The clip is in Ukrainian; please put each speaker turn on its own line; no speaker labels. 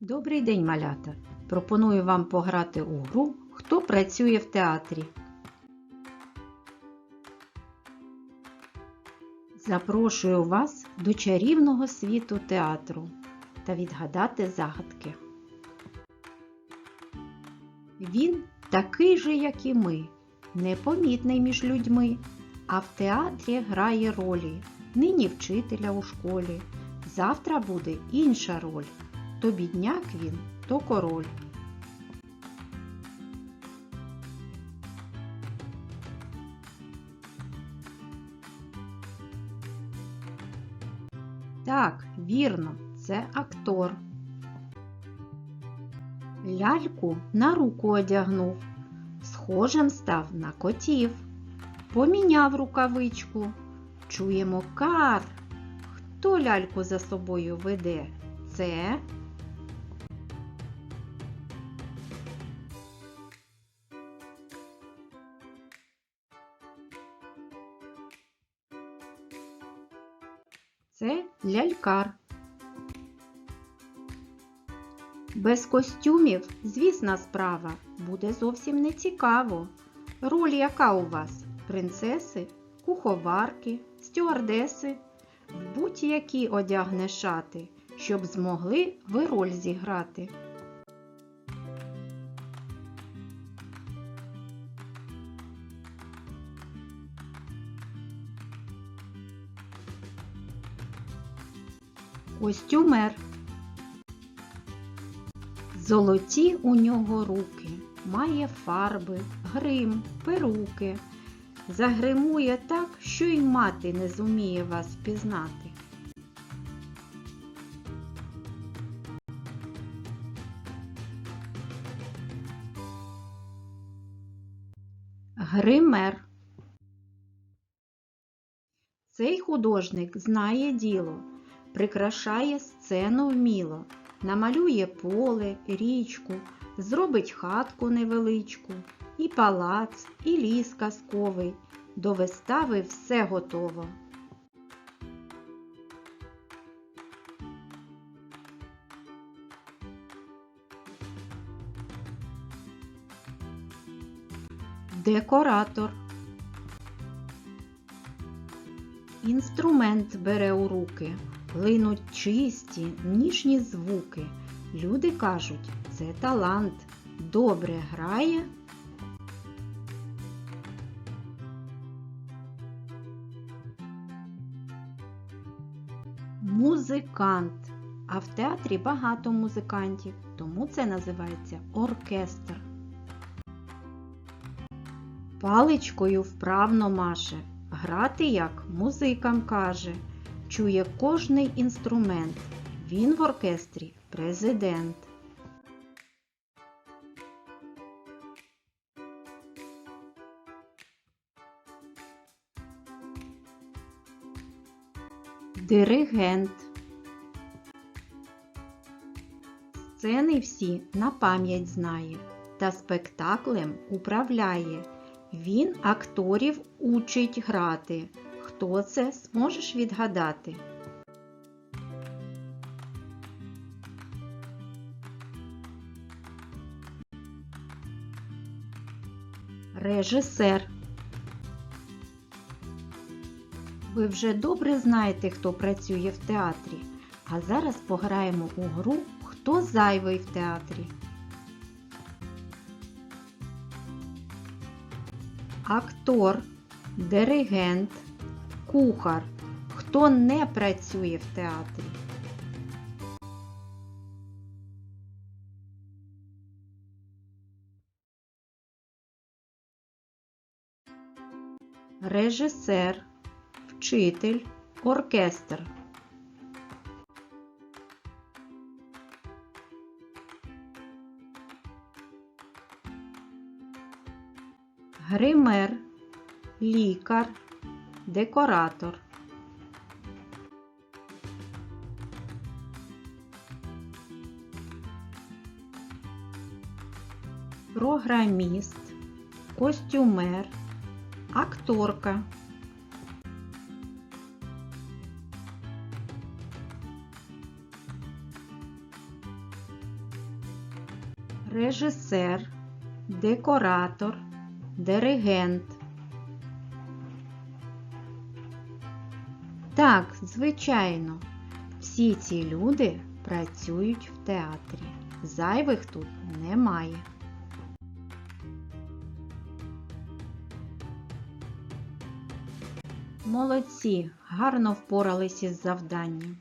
Добрий день, малята! Пропоную вам пограти у гру Хто працює в театрі. Запрошую вас до чарівного світу театру та відгадати загадки. Він такий же, як і ми, непомітний між людьми, а в театрі грає ролі нині вчителя у школі. Завтра буде інша роль. То бідняк він, то король. Так, вірно, це актор. Ляльку на руку одягнув, схожим став на котів, поміняв рукавичку. Чуємо кар. Хто ляльку за собою веде? Це Це лялькар. Без костюмів, звісна справа, буде зовсім не цікаво. Роль яка у вас? Принцеси, куховарки, стюардеси? В будь-які одягне шати, щоб змогли ви роль зіграти. Костюмер. Золоті у нього руки, має фарби, грим, перуки. Загримує так, що й мати не зуміє вас впізнати. Гример. Цей художник знає діло, прикрашає сцену вміло, намалює поле, річку, зробить хатку невеличку, і палац, і ліс казковий. До вистави все готово. Декоратор. Інструмент бере у руки, линуть чисті, ніжні звуки. Люди кажуть, це талант, добре грає. Музикант. А в театрі багато музикантів, тому це називається оркестр. Паличкою вправно маше, грати як музикам каже, чує кожний інструмент. Він в оркестрі президент. Диригент. Сцени всі на пам'ять знає та спектаклем управляє. Він акторів учить грати. Хто це зможеш відгадати? Режисер. Ви вже добре знаєте, хто працює в театрі. А зараз пограємо у гру Хто зайвий в театрі. Актор, диригент, кухар. Хто не працює в театрі? Режисер, вчитель, оркестр. Гример, лікар, декоратор. Програміст, костюмер, акторка. режисер, декоратор, диригент. Так, звичайно, всі ці люди працюють в театрі. Зайвих тут немає. Молодці, гарно впорались із завданням.